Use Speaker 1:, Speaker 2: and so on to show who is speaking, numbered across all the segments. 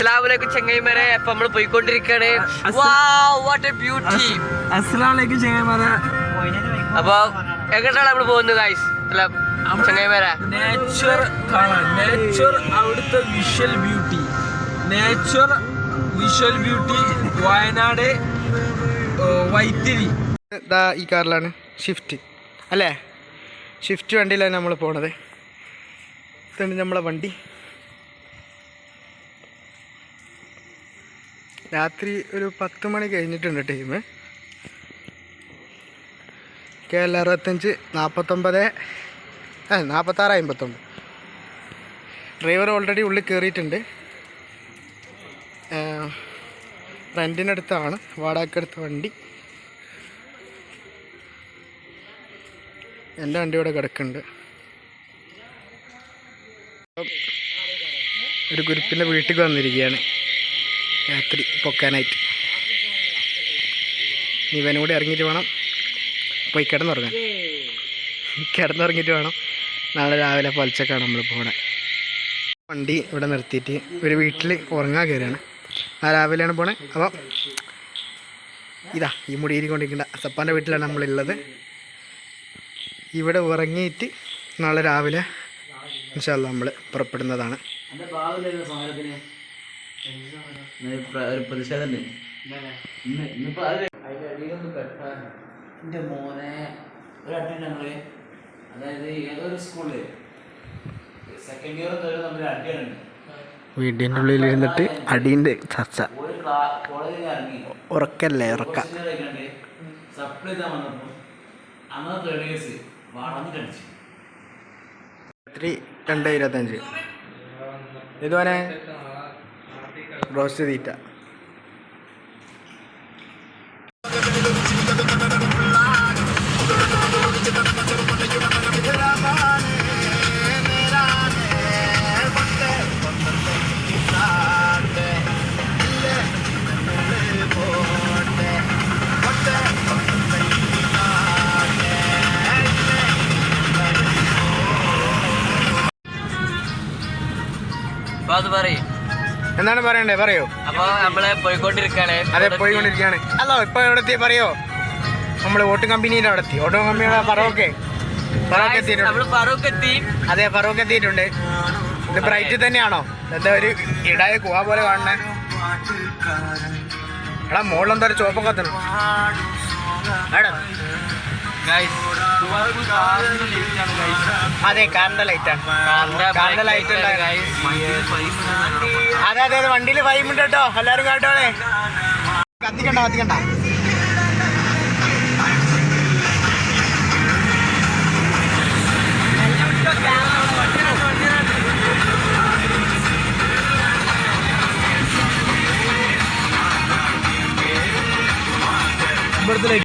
Speaker 1: അസ്സലാമലൈക്കും ചെങ്ങൈമാരെ അപ്പൊ നമ്മൾ പോയിക്കൊണ്ടിരിക്കാണ്.
Speaker 2: അസ്സലാമലൈക്കും
Speaker 1: അപ്പൊ എങ്ങോട്ടാണ് നമ്മൾ പോകുന്നത് ഗൈസ് അല്ല ചെങ്ങൈമാരെ
Speaker 2: നേച്ചർ കാണാൻ നേച്ചർ അവിടുത്തെ visual beauty nature visual beauty Wayanad ഓ, വൈത്തിരി.
Speaker 3: ഇതാ ഈ കാറിലാണ് ഷിഫ്റ്റ് അല്ലേ? ഷിഫ്റ്റ് വണ്ടിയിലാണ് നമ്മൾ പോണത്. ഇതാണ് നമ്മളെ വണ്ടി? രാത്രി ഒരു പത്ത് മണി കഴിഞ്ഞിട്ടുണ്ട് ടൈം. കെ എൽ അറുപത്തഞ്ച് നാൽപ്പത്തൊമ്പത് അല്ല നാൽപ്പത്താറ് അമ്പത്തൊമ്പത് ഡ്രൈവർ ഓൾറെഡി ഉള്ളിൽ കയറിയിട്ടുണ്ട് റെന്റിനടുത്താണ് വാടകയ്ക്കടുത്ത വണ്ടി. എന്റെ വണ്ടി ഇവിടെ കിടക്കുന്നുണ്ട്. ഒരു കുരുപ്പിന്റെ വീട്ടിൽ വന്നിരിക്കുകയാണ്. രാത്രി പൊക്കാനായിട്ട്. ഇവനും കൂടി ഇറങ്ങിയിട്ട് വേണം പോയി കിടന്നുറങ്ങാൻ. കിടന്നുറങ്ങിയിട്ട് വേണം നാളെ രാവിലെ പൊലച്ചക്കാണ് നമ്മൾ പോണേ. വണ്ടി ഇവിടെ നിർത്തിയിട്ട് ഒരു വീട്ടിൽ ഉറങ്ങാൻ കയറിയാണ് ആ രാവിലെയാണ് പോണേ. അപ്പോൾ ഇതാ ഈ മുടിയിൽ കൊണ്ടിരിക്കേണ്ട സപ്പാന്റെ വീട്ടിലാണ് നമ്മളുള്ളത്. ഇവിടെ ഉറങ്ങിയിട്ട് നാളെ രാവിലെ നമ്മൾ പുറപ്പെടുന്നതാണ്.
Speaker 4: ഒരു പ്രതിഷേധം അത് അടിയിലൊന്ന് എന്റെ മോനെ ഒരു അടി ഞങ്ങൾ. അതായത് ഏതൊരു സ്കൂളിൽ സെക്കൻഡ് ഇയർ തേർഡ് തമ്മിൽ അടിയാണ്.
Speaker 3: വീടിന്റെ ഉള്ളിൽ ഇരുന്നിട്ട് അടീന്റെ ചർച്ച. ഉറക്കല്ലേ ഉറക്ക.
Speaker 4: സപ്ലൈ ചെയ്താൽ വന്നപ്പോ അന്ന് തേർഡ് ഇയേഴ്സ് വളഞ്ഞിട്ടടിച്ചു
Speaker 3: രാത്രി രണ്ട് ഇരുപത്തഞ്ച്. ഇതുവരെ റോസ്റ്റ് തീറ്റ എന്താണ് പറയണ്ടേ? പറയോ.
Speaker 1: അപ്പൊ നമ്മൾ പോയിക്കൊണ്ടിരിക്കാണ്.
Speaker 3: അതെ പോയിക്കൊണ്ടിരിക്കാണ് അല്ലോ ഇപ്പൊ എവിടെ എത്തി? പറയോ. നമ്മൾ വോട്ട് കമ്പനിയുടെ അവിടെ എത്തി. ഓട്ടോ കമ്പനിയുടെ പറവൊക്കെ പറവൊക്കെ എത്തിയിട്ടുണ്ട്.
Speaker 1: എത്തി.
Speaker 3: അതെ പറവൊക്കെ എത്തിയിട്ടുണ്ട്. ഇത് ബ്രൈറ്റ് തന്നെയാണോ? എന്താ ഒരു ഇടായ കുഹ പോലെ കാണണേ എടാ മുകളിലെന്താ ഒരു എത്തണം എടാ
Speaker 1: ഗൈസ്
Speaker 3: അതെ കാറിന്റെ ലൈറ്റാണ് കാറിന്റെ ലൈറ്റ് അതെ അതെ അതെ വണ്ടിയിൽ ഉണ്ട് കേട്ടോ. എല്ലാരും കേട്ടോളെ. കത്തിക്കണ്ട കത്തിക്കണ്ട. ഇവിടുത്തെ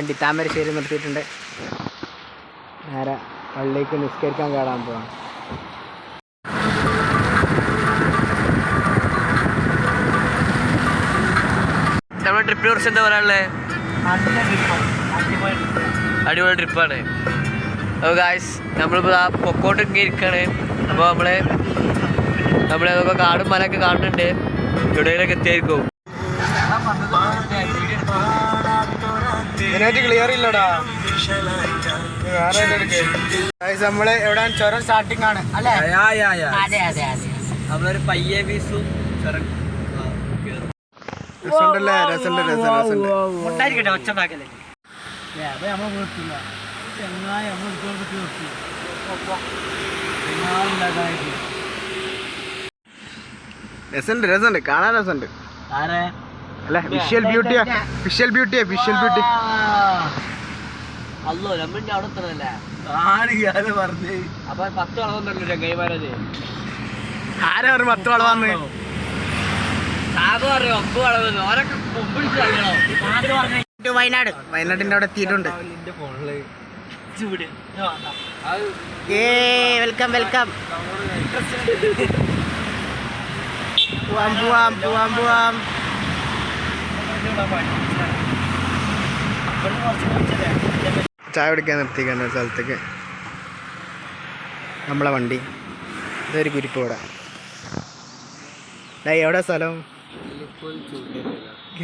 Speaker 3: വണ്ടി താമരശ്ശേരി നിർത്തിയിട്ടുണ്ട്. നേരെ പള്ളിക്ക് നിസ്കരിക്കാൻ കയറാൻ പോവാം.
Speaker 1: നമ്മുടെ ട്രിപ്പിനെ കുറിച്ച് എന്താ പറയാനുള്ളത് അടിപൊളി ട്രിപ്പാണ് അപ്പോൾ ഗായ്സ് നമ്മളിപ്പോൾ ആ പൊക്കോട്ടൊക്കെ ഇരിക്കുകയാണ് അപ്പോൾ നമ്മൾ നമ്മളെ കാടും മലയൊക്കെ കാണുന്നുണ്ട് എവിടെയെങ്കിലൊക്കെ എത്തിയായിരിക്കും.
Speaker 3: ഇതിനായിട്ട് ക്ലിയർ ഇല്ലടാ. നമ്മൾ എവിടെ ചുരം സ്റ്റാർട്ടിംഗ് ആണ് അല്ലേ?
Speaker 1: നമ്മളൊരു പയ്യെ പീസും
Speaker 3: രസമുണ്ടല്ലേ? രസമുണ്ട് രസം രസമുണ്ട്
Speaker 1: ഒച്ചണ്ടാക്കല്ലേ
Speaker 3: രസമുണ്ട്. രസമുണ്ട് കാണാൻ രസമുണ്ട്. അല്ല? വിഷ്വൽ ബ്യൂട്ടിയാ വിഷ്വൽ ബ്യൂട്ടിയാ വിഷ്വൽ ബ്യൂട്ടി
Speaker 1: അല്ലോ നമ്മളിന്റെ അവിടെ എത്തണല്ലേ
Speaker 2: പറഞ്ഞേ?
Speaker 1: അപ്പൊ പത്ത് വളവുണ്ടല്ലോ ചങ്ങൈമാരത്
Speaker 3: ആരാ പറഞ്ഞു പത്ത് വളവാന്ന്? വയനാട്. വയനാടിന്റെ അവിടെ എത്തിയിട്ടുണ്ട്. ഏ വെൽക്കം വെൽക്കം. പോവാം പോവാം പോവാം പോവാം. ചായ കുടിക്കാൻ നിർത്തിക്കാണ് ഒരു സ്ഥലത്തേക്ക് നമ്മളെ വണ്ടി. ഇതൊരു കുരിപ്പ് ഇവിടെ ഡേ എവിടെ സ്ഥലം?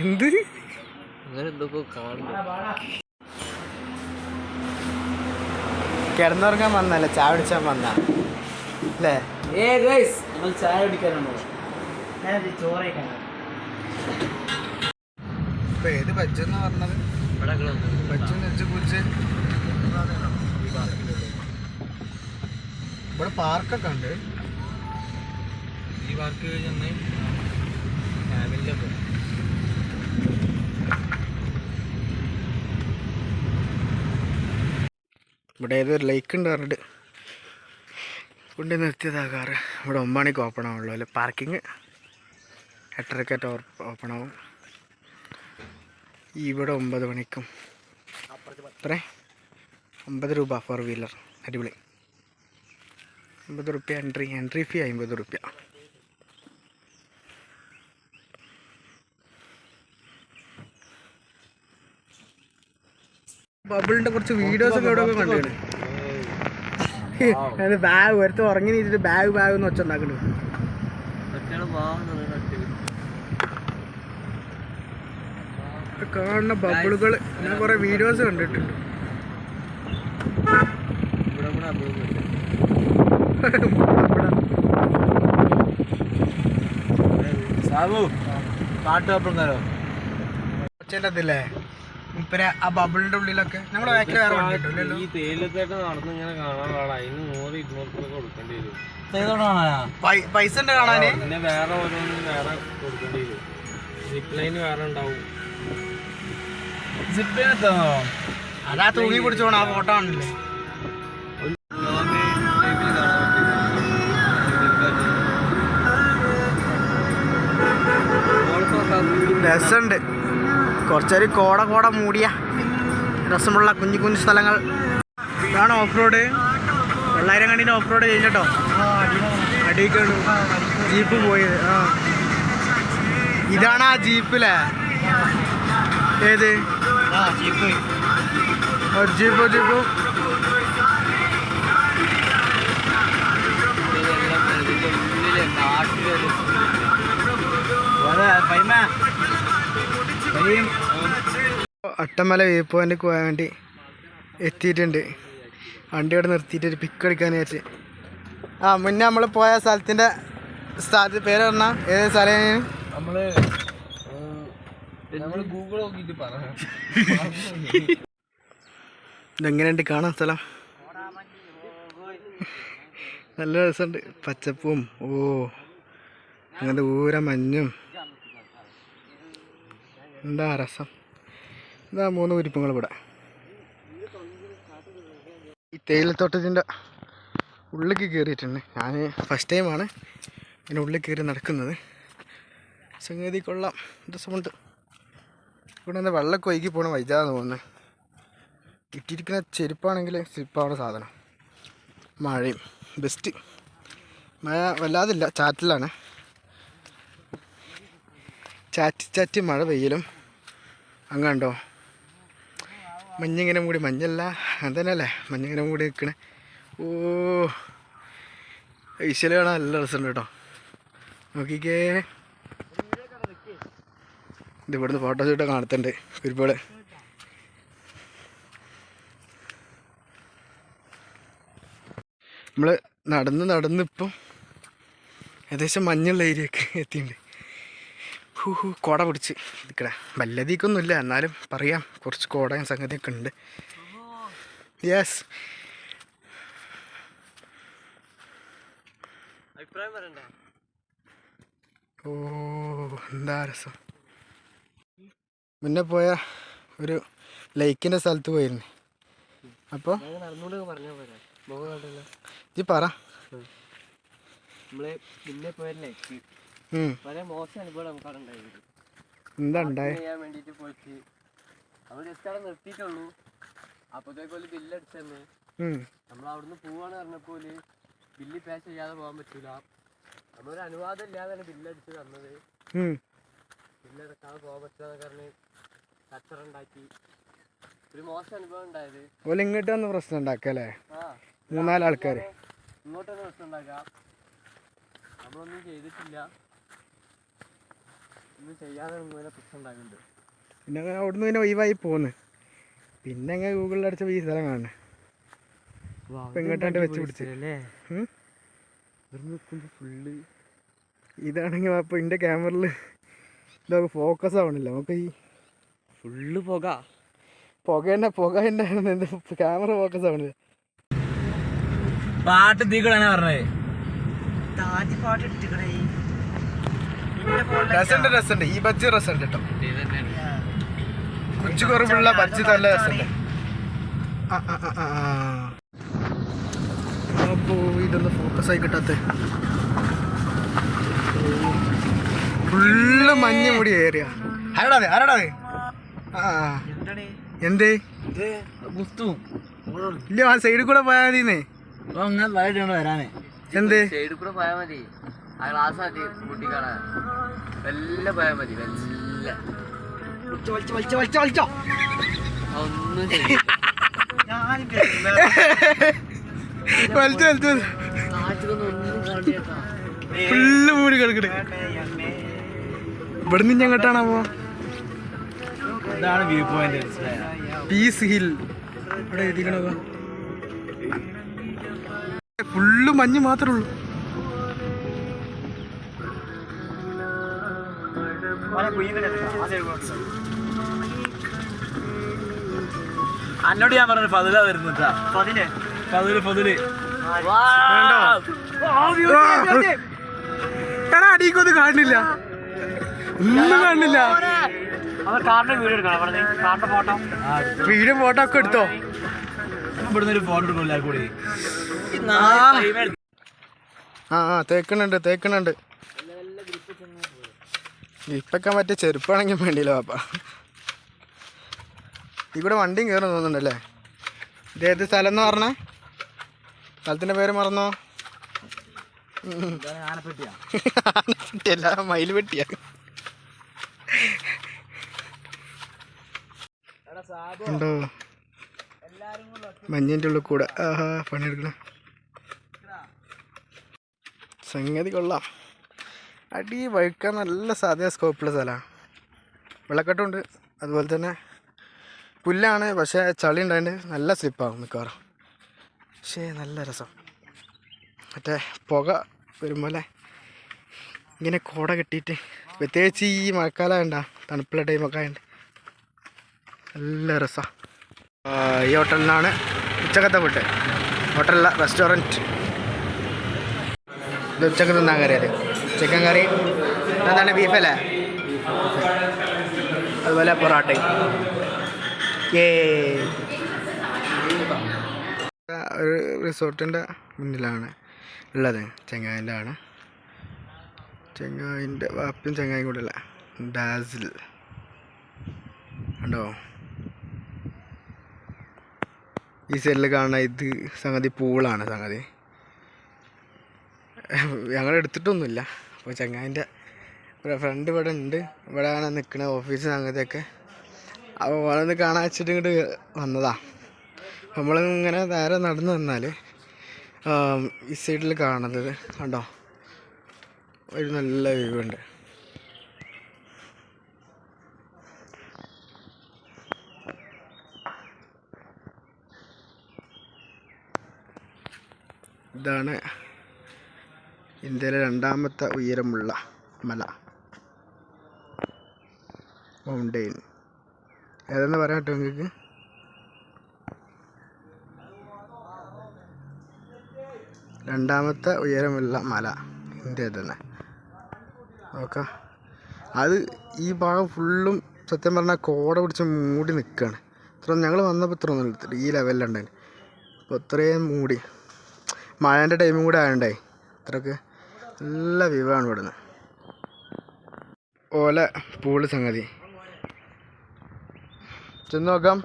Speaker 3: എന്ത്? കിടന്നുറങ്ങാൻ വന്നല്ലേ ചായ കുടിച്ചാൻ വന്ന? അല്ലേ?
Speaker 4: ഏ നമ്മൾ ചായ കുടിക്കാനാണോ
Speaker 3: ഇപ്പൊ ഏത് ബജ്ജെന്ന് പറഞ്ഞത്?
Speaker 1: ഇവിടെ
Speaker 3: എന്ന് വെച്ച് കുറിച്ച് ഇവിടെ പാർക്കൊക്കെ ഉണ്ട്.
Speaker 2: ഈ പാർക്ക് ചെന്ന് ഫാമിലിയൊക്കെ
Speaker 3: ഇവിടെ ഏതൊരു ലേക്ക് ഉണ്ട് പറഞ്ഞിട്ട്. കൊണ്ട് നിർത്തിയതാ കാറ് ഇവിടെ ഒമ്പണിക്ക് ഓപ്പൺ ആവുള്ളൂ. അല്ലേ? പാർക്കിങ് എട്ടരക്കായിട്ട് ഓപ്പൺ ആവും. ഇവിടെ ഒമ്പത് മണിക്കും. എത്ര അമ്പത് രൂപ ഫോർ വീലർ അടിപൊളി. അമ്പത് റുപ്യ എൻട്രി എൻട്രി ഫീ അമ്പത് റുപ്യ. ബബിളിന്റെ കുറച്ച് വീഡിയോസ് ഒക്കെ ഇവിടെ കണ്ടു? അത് ബാഗ് ഒരുത്ത ഉറങ്ങി നീട്ടിട്ട് ബാഗ് ബാഗ് എന്ന് വെച്ച കാണുന്ന ബബിളുകൾ ഞാൻ കുറെ വീഡിയോസ് കണ്ടിട്ടുണ്ട്. ില്ലേ.
Speaker 2: സാബു പാട്ട്
Speaker 3: ഇപ്പര ആ ബബിളിന്റെ ഉള്ളിലൊക്കെ. വേറെ വണ്ടി
Speaker 2: ഈ തേയിലത്തേട്ട് നടന്ന് ഇങ്ങനെ കാണാൻ പാടാ. അതിന് നൂറ് ഇരുന്നൂറ് രൂപ കൊടുക്കേണ്ടി വരും.
Speaker 3: പൈസ ഉണ്ട് കാണാന്?
Speaker 2: പിന്നെ വേറെ ഓരോന്നും വേറെ കൊടുക്കേണ്ടി വരും. വേറെ ഉണ്ടാവും.
Speaker 3: അതാ തൂങ്ങി പിടിച്ചോണം ആ ഫോട്ടോ ആണല്ലേ രസമുണ്ട് കുറച്ചൊരു കോട കോട മൂടിയ. രസമുള്ള കുഞ്ഞു കുഞ്ഞു സ്ഥലങ്ങൾ. ഇതാണ് ഓഫ് റോഡ് വെള്ളായിരം കണ്ടിന് ഓഫ് റോഡ് കഴിഞ്ഞിട്ടോ അടിയിക്കാണ് ജീപ്പ് പോയത്. ആ. ഇതാണ് ആ ജീപ്പിലെ ഏത്?
Speaker 1: Jeep. Jeep jeep.
Speaker 3: Attamala view point പോകാൻ വേണ്ടി എത്തിയിട്ടുണ്ട്. വണ്ടി ഇവിടെ നിർത്തിയിട്ട് ഒരു പിക്ക് എടുക്കാൻ വെച്ച് ആ മുന്നേ നമ്മൾ പോയ സ്ഥലത്തിന്റെ സ്ഥലത്ത് പേര് പറഞ്ഞാൽ ഏത് സ്ഥലം?
Speaker 2: നമ്മൾ നമ്മൾ ഗൂഗിൾ
Speaker 3: ഇതെങ്ങനെയുണ്ട്? കാണാൻ സ്ഥലം? നല്ല രസമുണ്ട്. പച്ചപ്പും ഓ അങ്ങനത്തെ ഊര മഞ്ഞും. എന്താ രസം? ഇതാ മൂന്ന് കുരിപ്പങ്ങൾ ഇവിടെ. ഈ തേയിലത്തോട്ടത്തിന്റെ ഉള്ളിലേക്ക് കയറിയിട്ടുണ്ട്. ഞാൻ ഫസ്റ്റ് ടൈമാണ് ഇങ്ങനെ ഉള്ളിൽ കയറി നടക്കുന്നത്. സംഗതി കൊള്ളാം. രസമുണ്ട്? ഇവിടെ നിന്ന് വെള്ളമൊക്കെ ഒഴുകി പോകണം വൈജാന്ന് തോന്നുന്നു. കിട്ടിയിരിക്കുന്ന ചെരുപ്പാണെങ്കിൽ സ്ലിപ്പാണ് സാധനം. മഴയും. ബെസ്റ്റ് മഴ വല്ലാതില്ല. ചാറ്റിലാണ്. ചാറ്റി ചാറ്റി മഴ പെയ്യലും. അങ്ങണ്ടോ? മഞ്ഞിങ്ങനെ കൂടി മഞ്ഞല്ല. അതന്നെയല്ലേ? തന്നെയല്ലേ മഞ്ഞിങ്ങനെ കൂടി നിൽക്കണേ ഓ. ഈശ്വല കാണാൻ നല്ല രസമുണ്ട് കേട്ടോ. നോക്കിക്കേ. ഇത് ഇവിടുന്ന് ഫോട്ടോഷൂട്ട് കാണത്തുണ്ട് ഒരുപാട്. നമ്മൾ നടന്ന് നടന്ന് ഇപ്പം ഏകദേശം മഞ്ഞുള്ള ഏരിയയൊക്കെ എത്തിയിട്ടുണ്ട്. ഹൂ ഹൂ കോട പിടിച്ച് നിൽക്കണേ വല്ലതീക്കൊന്നുമില്ല എന്നാലും പറയാം കുറച്ച് കോടയും സംഗതിയൊക്കെ ഉണ്ട്. യെസ് ഓ എന്താ രസം. മുന്നേ പോയ ഒരു ലൈക്കിന്റെ സ്ഥലത്ത് പോയിരുന്നു. അപ്പോൾ
Speaker 1: കണ്ടല്ലോ.
Speaker 3: ഈ പറ. എന്താ ഉണ്ടായ?
Speaker 1: നിർത്തിയിട്ടുള്ളൂ. നമ്മൾ അവിടുന്ന് പോവാണ് പറഞ്ഞപ്പോൽ ബില്ല് പേ ചെയ്യാതെ പോകാൻ പറ്റൂല. നമ്മളൊരു അനുവാദം ഇല്ലാതെ ബില്ലടിച്ചു തന്നത്. ബില്ല് അടക്കാതെ പോകാൻ പറ്റില്ല എന്നൊക്കെ പറഞ്ഞ് കച്ചറ ഒരു മോശം അനുഭവം ഉണ്ടായത്.
Speaker 3: ഓൽ ഇങ്ങോട്ട് വന്ന് പ്രശ്നം ഉണ്ടാക്കല്ലേ മൂന്നാൽ ആൾക്കാർ
Speaker 1: ഇങ്ങോട്ട് തന്നെ പ്രശ്നം ഉണ്ടാക്കാം നമ്മളൊന്നും ചെയ്തിട്ടില്ല. ഒന്നും ചെയ്യാതെ ഇങ്ങനെ പ്രശ്നം ഉണ്ടാകുന്നുണ്ട്
Speaker 3: പിന്നെ അവിടുന്ന് പിന്നെ ഒഴിവായി പോന്ന്. പിന്നെ ഗൂഗിളിൽ അടിച്ച ഈ സ്ഥലം കാണുന്നത് ഇങ്ങോട്ടാണ്ട് വെച്ച് പിടിച്ചല്ലേ?
Speaker 1: ഫുള്ള്
Speaker 3: ഇതാണെങ്കിൽ അപ്പൊ ഇന്റെ ക്യാമറയിൽ ഇതൊക്കെ ഫോക്കസ് ആവണില്ല. നമുക്ക് ഈ
Speaker 1: ഫുള്ള് പുക.
Speaker 3: പുക തന്നെ പുക തന്നെ എന്ത് ക്യാമറ ഫോക്കസ് ആവണില്ല
Speaker 4: പാട്ട് തീക്കളാണ് പറഞ്ഞത്
Speaker 3: രസമുണ്ട് രസമുണ്ട് ഈ ബജ്ജി രസമുണ്ട് കേട്ടോ. കൊച്ചു കുറവുള്ള ബജ്ജി നല്ല രസമുണ്ട്. ആ ആ ആ, ആ. ആ. അപ്പോ ഇതൊന്ന് ഫോക്കസ് ആയി കിട്ടാത്ത. ഫുള്ള് മഞ്ഞ മുടി ഏരിയ ആരടാ ആരടാ ആ ആ. എന്തേ? ഇല്ല ആ സൈഡിൽ കൂടെ പോയാൽ മതിന്നേ.
Speaker 4: അങ്ങനെ വൈകിട്ടാണ് വരാനേ
Speaker 3: എന്തേ?
Speaker 1: സൈഡിൽ കൂടെ പോയാൽ മതി. ആ ഗ്ലാസ് മതി വെല്ല പോയാൽ വെല്ല.
Speaker 3: വലിച്ചു വലിച്ചു. ഫുള്ള് മൂടി കിടക്കട്ടെ ഇവിടുന്ന് ഇനി എങ്ങോട്ടാണാവോ?
Speaker 4: ഇതാണ് വ്യൂ പോയിന്റ്
Speaker 3: പീസ് ഹിൽ ഇവിടെ എഴുതിക്കണത് ഫുള്ള് മഞ്ഞ് മാത്രമേ ഉള്ളൂ.
Speaker 4: അന്നോട് ഞാൻ പറഞ്ഞു ഫതില വരുന്നുട്ടാ ഫതിൽ? ഫതിൽ ഫതിൽ.
Speaker 3: എടാ അടിക്കൊന്നും കാണില്ല. ഒന്നും കാണില്ല. Video photo. ഒക്കെ എടുത്തോ?
Speaker 4: ഇവിടുന്ന് ഒരു ഫോട്ടോ എടുക്കും കൂടി.
Speaker 3: ആ ആ തേക്കണുണ്ട് തേക്കണുണ്ട് ഇപ്പൊക്കെ മറ്റേ ചെരുപ്പാണെങ്കിൽ വേണ്ടിയില്ല പാപ്പ. ഇവിടെ വണ്ടിയും കയറും തോന്നുന്നുണ്ടല്ലേ? ഇതേത് സ്ഥലം എന്ന് പറഞ്ഞേ? സ്ഥലത്തിന്റെ പേര് മറന്നോ?
Speaker 4: ആനപ്പെട്ടിയാ.
Speaker 3: ആനപ്പെട്ടിയല്ല മയിൽ വെട്ടിയ ഉണ്ടോ? മഞ്ഞിന്റെ ഉള്ളിൽ കൂടെ. ആഹാ പണിയെടുക്കണം. സംഗതി കൊള്ളാം. അടി വഴുക്കാൻ നല്ല സാധ്യത സ്കോപ്പുള്ള സ്ഥലമാണ് വെള്ളക്കെട്ടുണ്ട്. അതുപോലെ തന്നെ പുല്ലാണ് പക്ഷേ ചളി ഉണ്ടായിട്ട് നല്ല സ്ലിപ്പാകും മിക്കവാറും. പക്ഷേ നല്ല രസം. മറ്റേ പുക വരുമ്പോലെ ഇങ്ങനെ കോട കെട്ടിയിട്ട് പ്രത്യേകിച്ച് ഈ മഴക്കാലം വേണ്ട തണുപ്പുള്ള ടൈമൊക്കെ ആയതുകൊണ്ട് നല്ല രസമാണ് ഈ ഹോട്ടലിനാണ് ഉച്ചക്കത്തെ ഫുഡ് ഹോട്ടലല്ല റെസ്റ്റോറന്റ് ഇത് ഉച്ചയ്ക്ക് തിന്നാൻ കറിയത് ചിക്കൻ കറി എന്താണ് ബീഫല്ലേ അതുപോലെ പൊറോട്ടയും. ഏ ഒരു റിസോർട്ടിന്റെ മുന്നിലാണ് ഉള്ളത്. ചെങ്ങായിന്റെ ആണ്. ചെങ്ങായിന്റെ വാപ്പയും ചെങ്ങായും കൂടെ അല്ല ഡാസിൽ. ഉണ്ടോ ഈ സൈഡിൽ കാണുന്ന ഇത് സംഗതി പൂളാണ് സംഗതി. ഞങ്ങൾ എടുത്തിട്ടൊന്നുമില്ല. അപ്പോൾ ചങ്ങാതിന്റെ ഫ്രണ്ട് ഇവിടെ ഉണ്ട്. ഇവിടെ ഇവിടെയാണ് നിൽക്കുന്ന ഓഫീസ് സംഗതിയൊക്കെ. അപ്പോൾ ഓരോന്ന് കാണാൻ വെച്ചിട്ട് ഇങ്ങോട്ട് വന്നതാ. നമ്മളിങ്ങനെ നേരെ നടന്നു വന്നാൽ ഈ സൈഡിൽ കാണുന്നത് കണ്ടോ? ഒരു നല്ല വ്യൂ ഉണ്ട്. ഇതാണ് ഇന്ത്യയിലെ രണ്ടാമത്തെ ഉയരമുള്ള മല. മൗണ്ടെയിൻ ഏതെന്ന് പറ്റുമോ നിങ്ങൾക്ക്? രണ്ടാമത്തെ ഉയരമുള്ള മല ഇന്ത്യയിൽ തന്നെ. ഓക്കെ അത് ഈ ഭാഗം ഫുള്ളും സത്യം പറഞ്ഞാൽ കോട പിടിച്ച് മൂടി നിൽക്കുകയാണ് ഇത്ര ഞങ്ങൾ വന്നപ്പോൾ ഇത്ര ഒന്നും എടുത്തിട്ട് ഈ ലെവലിലുണ്ടായിരുന്നു അപ്പോൾ ഇത്രയും മൂടി. മഴേന്റെ ടൈമും കൂടെ ആയണ്ടേ അത്രയ്ക്ക് നല്ല വ്യൂ ആണ് ഇവിടുന്ന്. ഓല പൂൾ സംഗതി. ചെന്ന് നോക്കാം.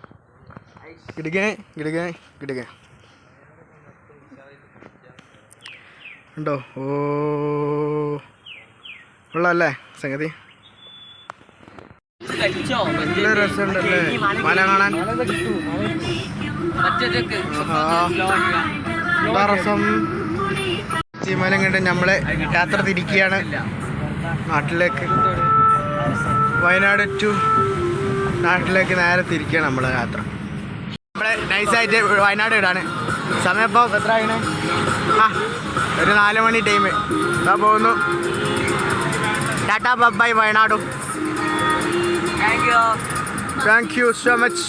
Speaker 3: കിടിക്കേ കിടിക്കേ കിടിക്കേ ഉണ്ടോ? ഓ. ഉള്ളല്ലേ സംഗതി? നല്ല രസമുണ്ടല്ലേ? മല കാണാൻ? രസം ചീമലം കണ്ട് നമ്മളെ യാത്ര തിരിക്കുകയാണ് നാട്ടിലേക്ക്. വയനാട് ടു നാട്ടിലേക്ക് നേരെ തിരിക്കുകയാണ് നമ്മളെ യാത്ര. നമ്മളെ നൈസായിട്ട് വയനാട് ഇടാണ് സമയം ഇപ്പോൾ എത്ര ആയിന്? ആ ഒരു നാല് മണി ടൈം ഇതാ പോകുന്നു. ടാറ്റാ ബൈ വയനാടും.
Speaker 1: Thank you
Speaker 3: thank you so much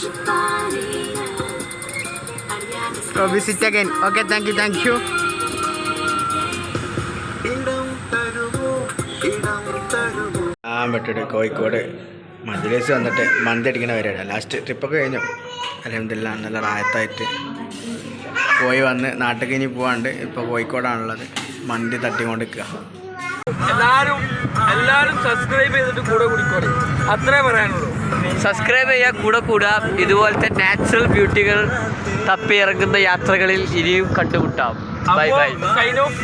Speaker 3: visit again. Okay, thank you, thank you. ആ വിട്ടിട്ട് കോഴിക്കോട്. മജ്ലിസ് വന്നിട്ട് മന്തി അടിക്കണ പരിപാടിയാണ് ലാസ്റ്റ് ട്രിപ്പൊക്കെ കഴിഞ്ഞു. അലഹമില്ല നല്ല റായത്തായിട്ട് പോയി വന്ന് നാട്ടിലേക്ക് ഇനി പോവാണ്ട് ഇപ്പോൾ കോഴിക്കോടാണുള്ളത്. മന്തി തട്ടിക്കൊണ്ട് നിൽക്കുക
Speaker 2: എല്ലാരും എല്ലാരും സബ്സ്ക്രൈബ് ചെയ്തിട്ട് കൂടെ കൂടിക്കോടെ അത്രേ പറയാനുള്ളൂ.
Speaker 1: സബ്സ്ക്രൈബ് ചെയ്യുക കൂടെ കൂടുക ഇതുപോലത്തെ നാച്ചുറൽ ബ്യൂട്ടികൾ തപ്പി ഇറങ്ങുന്ന യാത്രകളിൽ ഇനിയും കണ്ടുമുട്ടാം. Bye by
Speaker 2: sine of